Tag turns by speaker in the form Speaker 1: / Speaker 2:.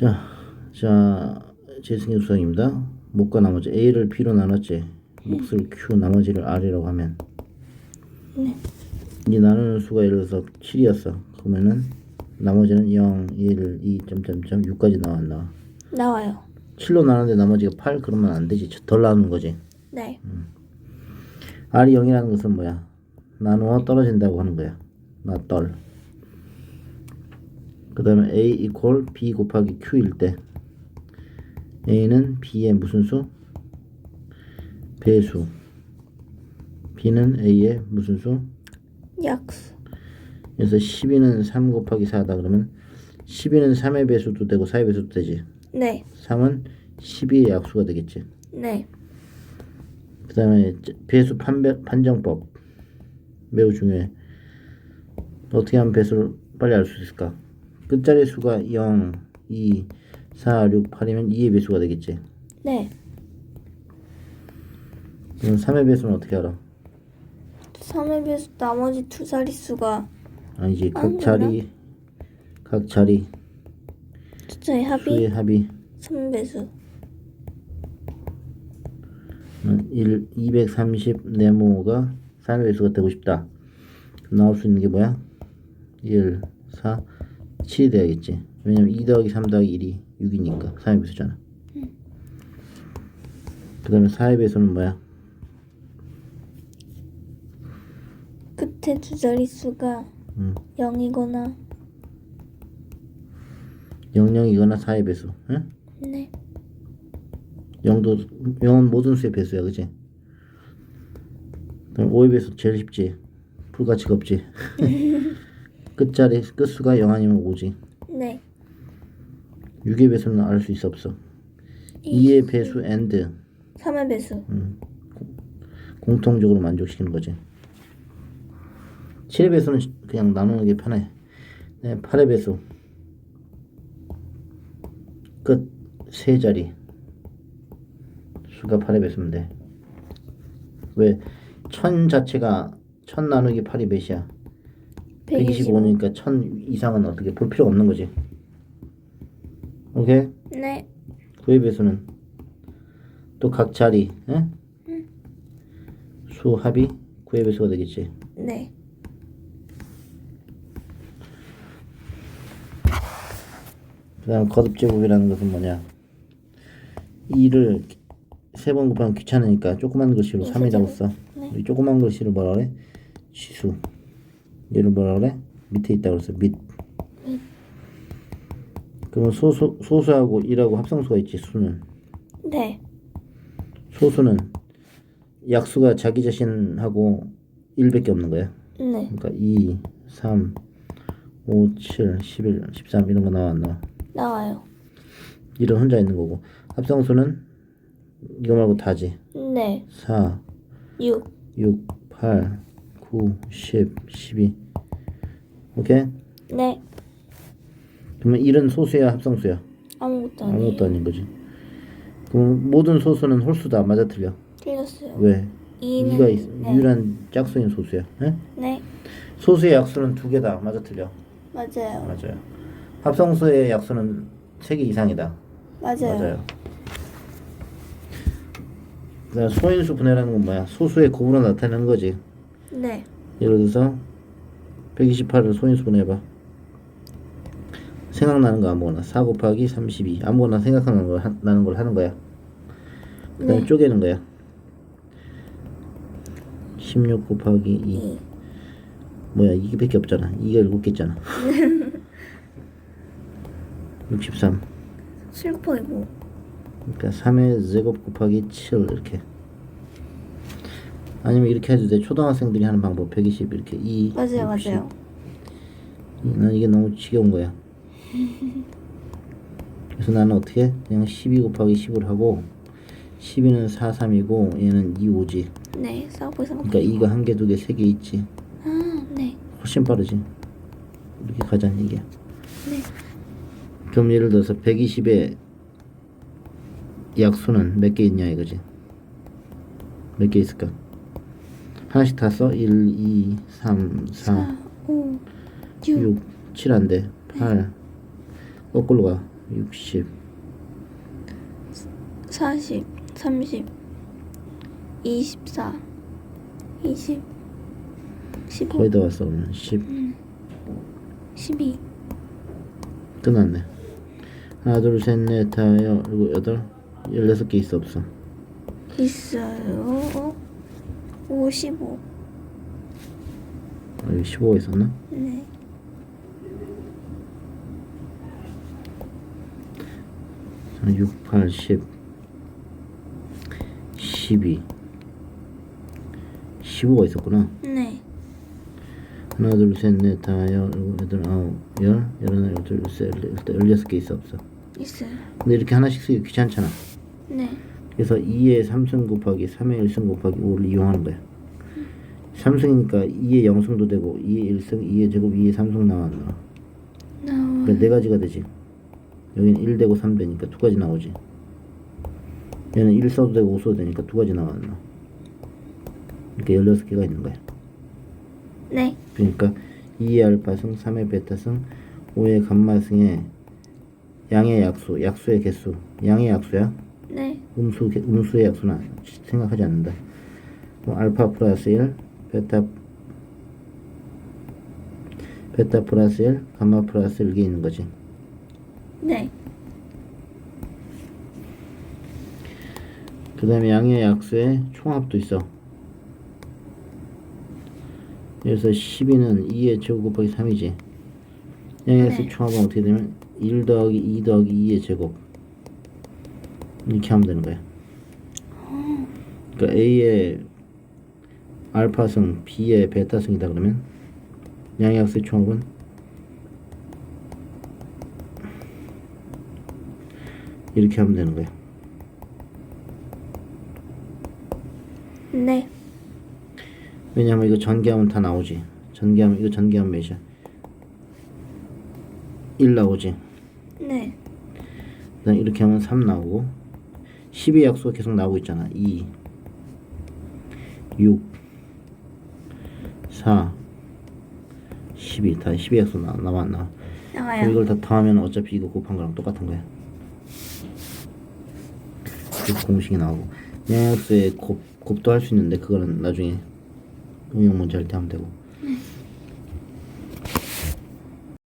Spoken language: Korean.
Speaker 1: 자, 자, 재승의 수학입니다. 목과 나머지 A를 B로 나눴지. 몫을 Q, 나머지를 R이라고 하면
Speaker 2: 네.
Speaker 1: 이 나누는 수가 예를 들어서 7이었어. 그러면은 나머지는 0, 1, 2, 점점점 6까지 나와 안 나와.
Speaker 2: 나와요.
Speaker 1: 7로 나누는데 나머지가 8 그러면 안 되지. 덜 나누는 거지.
Speaker 2: 네.
Speaker 1: R이 0이라는 것은 뭐야? 나누어 떨어진다고 하는 거야. 나떨. 그 다음에 A 이퀄 B 곱하기 Q일 때 A는 B의 무슨 수? 배수. B는 A의 무슨 수?
Speaker 2: 약수.
Speaker 1: 그래서 12는 3 곱하기 4다 그러면 12는 3의 배수도 되고 4의 배수도 되지.
Speaker 2: 네.
Speaker 1: 3은 12의 약수가 되겠지.
Speaker 2: 네.
Speaker 1: 그 다음에 배수 판별, 판정법 매우 중요해 어떻게 하면 배수를 빨리 알 수 있을까 끝자리 수가 0, 2, 4, 6, 8이면 2의 배수가 되겠지
Speaker 2: 네.
Speaker 1: 그럼 3의 배수는 어떻게 알아
Speaker 2: 3의 배수 나머지 두 자릿수가
Speaker 1: 아니지 각
Speaker 2: 아니구나.
Speaker 1: 자리 각 자리
Speaker 2: 숫자의 합이
Speaker 1: 수의 합이
Speaker 2: 3배수.
Speaker 1: 1, 230 네모가 3의 배수가 되고 싶다 그럼 나올 수 있는 게 뭐야 1, 4, 7이 돼야겠지. 왜냐면 2 더하기 3 더하기 1이 6이니까 3의 배수잖아. 그 다음에 4의 배수는 뭐야?
Speaker 2: 끝에 두 자릿수가
Speaker 1: 음.
Speaker 2: 0이거나
Speaker 1: 00이거나 4의 배수. 응?
Speaker 2: 네.
Speaker 1: 0도 0은 모든 수의 배수야 그지 그럼 5의 배수 제일 쉽지. 불가치가 없지 끝자리 끝수가 0 아니면 5지.
Speaker 2: 네.
Speaker 1: 6의 배수는 알 수 있어 없어? 2의 배수 and.
Speaker 2: 3의 배수.
Speaker 1: 공통적으로 만족시키는 거지. 7의 배수는 그냥 나누는 게 편해. 네, 8의 배수. 끝. 세 자리. 수가 8의 배수면 돼. 왜? 천 자체가 천 나누기 8이 몇이야?
Speaker 2: 125.
Speaker 1: 125니까 천 이상은 어떻게 볼 필요가 없는 거지 오케이?
Speaker 2: 네.
Speaker 1: 9의 배수는 또 각 자리 응? 수 합이 9의 배수가 되겠지
Speaker 2: 네.
Speaker 1: 그 다음 거듭 제곱이라는 것은 뭐냐 2를 세 번 곱하면 귀찮으니까 조그만 글씨로 3이라고 써
Speaker 2: 네.
Speaker 1: 이 조그만 글씨를 뭐라 그래? 지수 얘를 뭐라 그래? 밑에 있다고 그랬어 밑 그러면 소수, 소수하고 1하고 합성수가 있지 수는
Speaker 2: 네.
Speaker 1: 소수는 약수가 자기 자신하고 1밖에 없는 거야
Speaker 2: 네.
Speaker 1: 그러니까 2, 3, 5, 7, 11, 13 이런 거 나와 안 나와
Speaker 2: 나와요.
Speaker 1: 1은 혼자 있는 거고 합성수는 이거 말고 다지
Speaker 2: 네.
Speaker 1: 4,
Speaker 2: 6.
Speaker 1: 6, 8, 9, 10, 12 오케이?
Speaker 2: 네.
Speaker 1: 그러면 1은 소수야 합성수야?
Speaker 2: 아무것도 아니에요.
Speaker 1: 아무것도 아닌 거지 그럼 모든 소수는 홀수다 맞아 틀려
Speaker 2: 틀렸어요.
Speaker 1: 왜?
Speaker 2: 2는
Speaker 1: 2가 있,
Speaker 2: 네.
Speaker 1: 유일한 짝수인 소수야 예?
Speaker 2: 네.
Speaker 1: 소수의 약수는 두 개다 맞아 틀려
Speaker 2: 맞아요.
Speaker 1: 맞아요 합성수의 약수는 세 개 이상이다
Speaker 2: 맞아요.
Speaker 1: 맞아요. 그다음 소인수 분해라는 건 뭐야? 소수의 곱으로 나타내는 거지.
Speaker 2: 네.
Speaker 1: 예를 들어서 128을 소인수 분해해봐. 생각나는 거 아무거나 4 곱하기 32 아무거나 생각나는 걸 하, 나는 걸 하는 거야. 그 다음에
Speaker 2: 네.
Speaker 1: 쪼개는 거야. 16 곱하기 2
Speaker 2: 2.
Speaker 1: 뭐야 이게밖에 없잖아. 2가 7개 있잖아. 63
Speaker 2: 슬퍼이고.
Speaker 1: 그러니까 3의 제곱 곱하기 7 이렇게 아니면 이렇게 해도 돼 초등학생들이 하는 방법 120 이렇게 2
Speaker 2: 맞아요.
Speaker 1: 60.
Speaker 2: 맞아요.
Speaker 1: 난 이게 너무 지겨운 거야 그래서 나는 어떻게 해? 그냥 12 곱하기 10을 하고 12는 4, 3이고 얘는 2, 5지
Speaker 2: 네. 싸우고 있어.
Speaker 1: 그러니까 2가 한 개, 두 개, 세 개 있지
Speaker 2: 아, 네.
Speaker 1: 훨씬 빠르지 이렇게 가자 이게
Speaker 2: 네.
Speaker 1: 그럼 예를 들어서 120의 약수는 몇 개 있냐 이거지 몇 개 있을까 하나씩 다 써? 1, 2, 3, 4,
Speaker 2: 4, 5, 6.
Speaker 1: 6, 7 안돼. 8 거꾸로 가. 60
Speaker 2: 40, 30, 24, 20, 15,
Speaker 1: 거의 다 왔어 그러면 10
Speaker 2: 12,
Speaker 1: 끝났네. 하나 둘 셋 넷 다섯 그리고 여덟. 열여섯 개 있어 없어?
Speaker 2: 있어요. 55.
Speaker 1: 아, 여기 15가 있었나?
Speaker 2: 네.
Speaker 1: 자, 6, 8, 10 12 15가 있었구나
Speaker 2: 네.
Speaker 1: 하나 둘 셋 넷 다섯 일곱 여덟 아홉 열 열하나 열둘 열셋 열넷 열여섯 개 있어 없어
Speaker 2: 있어요.
Speaker 1: 근데 이렇게 하나씩 쓰기 귀찮잖아
Speaker 2: 네.
Speaker 1: 그래서 2의 3승 곱하기 3의 1승 곱하기 5를 이용하는 거야 3승이니까 2의 0승도 되고 2의 1승 2의 제곱 2의 3승 나왔나
Speaker 2: 나와.
Speaker 1: 그러니까 네 가지가 되지 여기는 1 되고 3 되니까 두 가지 나오지 얘는 1 써도 되고 5 써도 되니까 두 가지 나왔나 이렇게 16개가 있는 거야
Speaker 2: 네.
Speaker 1: 그러니까 2의 알파승, 3의 베타승, 5의 감마승의 양의 약수, 약수의 개수, 양의 약수야.
Speaker 2: 네.
Speaker 1: 음수, 개- 음수의 약수는 안- 생각하지 않는다. 뭐 알파 플러스 1, 베타 베타 플러스 1, 감마 플러스 1게 있는 거지.
Speaker 2: 네.
Speaker 1: 그 다음에 양의 약수의 총합도 있어. 그래서 12는 2의 제곱 곱하기 3이지. 양의 약수
Speaker 2: 네.
Speaker 1: 총합은 어떻게 되면 1 더하기 2 더하기 2의 제곱. 이렇게 하면 되는 거야. 그러니까 A의 알파승, B의 베타승이다 그러면 양의 약수의 총합은 이렇게 하면 되는 거야.
Speaker 2: 네.
Speaker 1: 왜냐면 이거 전개하면 다 나오지. 전개하면 이거 전개하면 몇이야? 1 나오지.
Speaker 2: 네.
Speaker 1: 그다음 이렇게 하면 3 나오고 12의 약수가 계속 나오고 있잖아. 2 6 4 12. 다 12의 약수 나, 나와? 그럼
Speaker 2: 나와요.
Speaker 1: 이걸 다 더하면 어차피 이거 곱한 거랑 똑같은 거야. 그 공식이 나오고 양약수의 곱, 곱도 할 수 있는데 그거는 나중에 응용 문제 할 때 하면 되고